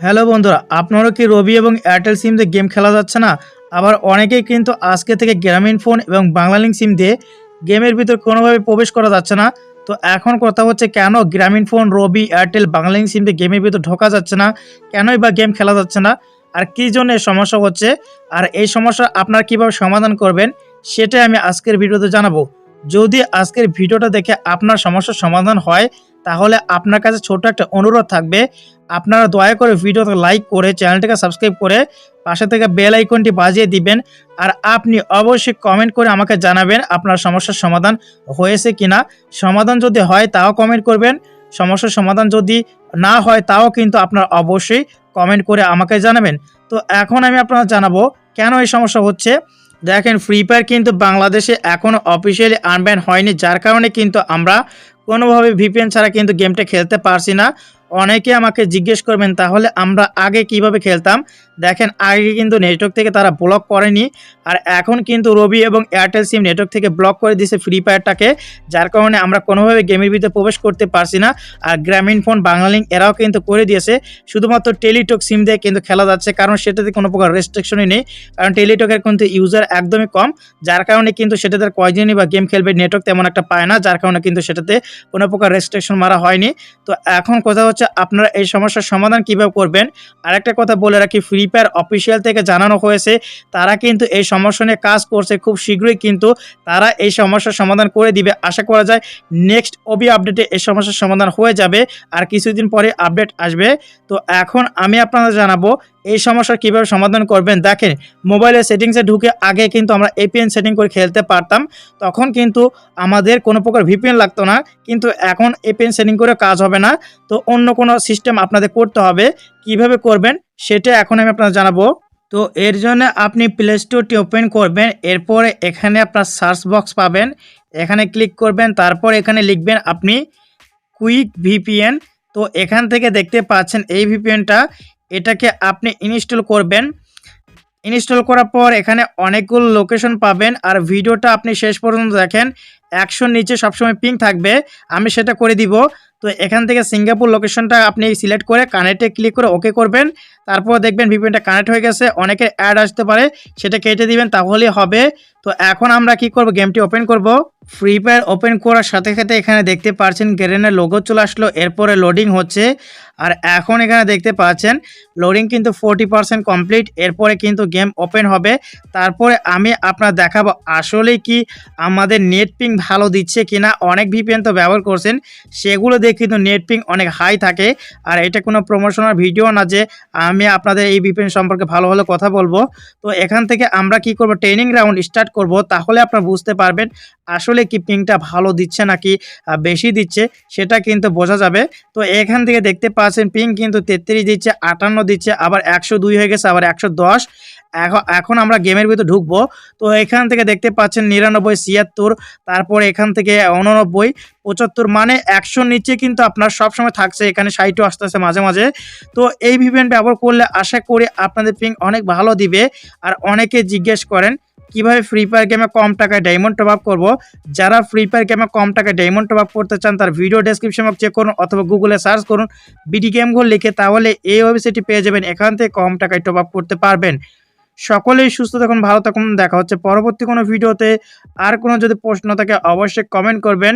Hello বন্ধুরা আপনারও কি রবি এবং এয়ারটেল সিম দিয়ে গেম খেলা যাচ্ছে না? আবার অনেকেই কিন্তু আজকে থেকে গ্রামীণ ফোন এবং বাংলালিংক সিম দিয়ে গেমের ভিতর কোনোভাবে প্রবেশ করা যাচ্ছে না। তো এখন কথা হচ্ছে কেন গ্রামীণ ফোন, রবি এয়ারটেল বাংলালিংক সিম দিয়ে গেমের ভিতর ঢোকা যাচ্ছে না? কেনই বা গেম খেলা যাচ্ছে না? আর কী জন্য সমস্যা হচ্ছে? আর এই সমস্যা আপনারা কীভাবে সমাধান করবেন? সেটাই আমি আজকের ভিডিওতে জানাব। যদি আজকের ভিডিওটা দেখে আপনার সমস্যার সমাধান হয় তাহলে আপনার কাছে ছোট একটা অনুরোধ থাকবে। আপনারা দয়া করে ভিডিওতে লাইক করে চ্যানেলটাকে সাবস্ক্রাইব করে পাশে থেকে বেল আইকনটি বাজিয়ে দিবেন। আর আপনি অবশ্যই কমেন্ট করে আমাকে জানাবেন আপনার সমস্যার সমাধান হয়েছে কিনা। সমাধান যদি হয় তাও কমেন্ট করবেন। সমস্যার সমাধান যদি না হয় তাও কিন্তু আপনার অবশ্যই কমেন্ট করে আমাকে জানাবেন। তো এখন আমি আপনারা জানাব কেন এই সমস্যা হচ্ছে? দেখেন ফ্রি ফায়ার কিন্তু বাংলাদেশে এখনও অফিসিয়ালি আনব্যান হয়নি। যার কারণে কিন্তু আমরা কোনোভাবে ভিপিএন ছাড়া কিন্তু গেমটা খেলতে পারছি না। অনেকে আমাকে জিজ্ঞেস করবেন, তাহলে আমরা আগে কীভাবে খেলতাম? দেখেন, আগে কিন্তু নেটওয়ার্ক থেকে তারা ব্লক করেনি। আর এখন কিন্তু রবি এবং এয়ারটেল সিম নেটওয়ার্ক থেকে ব্লক করে দিয়েছে ফ্রি ফায়ারটাকে যার কারণে আমরা কোনোভাবে গেমের ভিতরে প্রবেশ করতে পারছি না। আর গ্রামীণ ফোন বাংলালিঙ্ক এরাও কিন্তু করে দিয়েছে। শুধুমাত্র টেলিটক সিম দিয়ে কিন্তু খেলা যাচ্ছে, কারণ সেটাতে কোনো প্রকার রেস্ট্রিকশনই নেই। কারণ টেলিটকের কিন্তু ইউজার একদমই কম, যার কারণে কিন্তু সেটাতে কয়দিনই বা গেম খেলবে নেটওয়ার্ক তেমন একটা পায় না, যার কারণে কিন্তু সেটাতে কোনো প্রকার রেস্ট্রিকশন মারা হয়নি। তো এখন কথা হচ্ছে আপনারা এই সমস্যার সমাধান কীভাবে করবেন? আরেকটা কথা বলে রাখি ফ্রি ফায়ার অফিসিয়াল থেকে জানানো হয়েছে, তারা কিন্তু এই সমস্যা নিয়ে কাজ করছে খুব শীঘ্রই, কিন্তু তারা এই সমস্যার সমাধান করে দিবে। আশা করা যায় নেক্সট ওবি আপডেটে এই সমস্যার সমাধান হয়ে যাবে, আর কিছুদিন পরে আপডেট আসবে। তো এখন আমি আপনাদের জানাব এই সমস্যার কীভাবে সমাধান করবেন? দেখেন মোবাইলের সেটিংসে ঢুকে আগে কিন্তু আমরা এপিএন সেটিং করে খেলতে পারতাম। তখন কিন্তু আমাদের কোনো প্রকার ভিপিএন লাগতো না। কিন্তু এখন এপিএন সেটিং করে কাজ হবে না। তো অন্য কোনো সিস্টেম আপনাদের করতে হবে। কীভাবে করবেন, সেটা এখন আমি আপনাদের জানাব। তো এর জন্য আপনি প্লে স্টোরটি ওপেন করবেন। এরপরে এখানে আপনার সার্চ বক্স পাবেন। এখানে ক্লিক করবেন। তারপর এখানে লিখবেন আপনি কুইক ভিপিএন তো এখান থেকে দেখতে পাচ্ছেন এই ভিপিএনটা এটাকে আপনি ইনস্টল করবেন। ইনস্টল করার পর এখানে অনেকগুলো লোকেশন পাবেন আর ভিডিওটা আপনি শেষ পর্যন্ত দেখেন। একশোর নিচে সবসময় পিং থাকবে। আমি সেটা করে দিব। তো এখান থেকে সিঙ্গাপুর লোকেশনটা আপনি সিলেক্ট করে কানেক্টে ক্লিক করে ওকে করবেন। তারপর দেখবেন ভিপিএনটা কানেক্ট হয়ে গেছে, অনেকের অ্যাড আসতে পারে, সেটা কেটে দিবেন তাহলেই হবে। তো এখন আমরা কি করব গেমটি ওপেন করব। ফ্রি ফায়ার ওপেন করার সাথে সাথে এখানে দেখতে পাচ্ছেন গেরেনের লোগো চলে আসলো, এরপরে লোডিং হচ্ছে। আর এখন এখানে দেখতে পাচ্ছেন লোডিং কিন্তু ফোরটি পার্সেন্ট কমপ্লিট এরপরে কিন্তু গেম ওপেন হবে। তারপরে আমি আপনার দেখাবো, আসলে কি আমাদের নেট পিং ভালো দিচ্ছে কিনা, অনেক ভিপিএন তো ব্যবহার করছেন, সেগুলো দিয়ে কিন্তু নেট পিং অনেক হাই থাকে। আর এটা কোনো প্রমোশনাল ভিডিও না যে আমি আপনাদের এই ভিপিএন সম্পর্কে ভালো ভালো কথা বলব। তো এখান থেকে আমরা কি করব? ট্রেনিং রাউন্ড স্টার্ট করব। তাহলে আপনারা বুঝতে পারবেন আসলে কি পিংটা ভালো দিচ্ছে নাকি বেশি দিচ্ছে, সেটা কিন্তু বোঝা যাবে। তো এখান থেকে দেখতে পাচ্ছেন পিং কিন্তু তেত্রিশ দিচ্ছে, আটান্ন দিচ্ছে, আবার একশো দুই হয়ে গেছে, আবার একশো দশ। এখন আমরা গেমের ভিতরে ঢুকবো। তো এখান থেকে দেখতে পাচ্ছেন নিরানব্বই, ছিয়াত্তর, তারপর এখান থেকে উননব্বই, পঁচাত্তর মানে একশোর নিচে কিন্তু আপনার সবসময় থাকছে। এখানে ষাটও আসতেছে মাঝে মাঝে। তো এই ভিপিএন ব্যবহার করলে আশা করি আপনাদের পিং অনেক ভালো দিবে। আর অনেকে জিজ্ঞেস করেন, কীভাবে ফ্রি ফায়ার গেমে কম টাকায় ডায়মন্ড টপ আপ করব? যারা ফ্রি ফায়ার গেমে কম টাকায় ডায়মন্ড টপ আপ করতে চান, তার ভিডিও ডেসক্রিপশন চেক করুন অথবা গুগলে সার্চ করুন। বিডি গেম ঘর লিখে তাহলে এই ওয়েবসাইটটি পেয়ে যাবেন। এখান থেকে কম টাকায় টপ আপ করতে পারবেন। সকলেই সুস্থ থাকুন, ভালো থাকুন, দেখা হচ্ছে পরবর্তী কোনো ভিডিওতে। আর কোনো যদি প্রশ্ন থাকে, অবশ্যই কমেন্ট করবেন।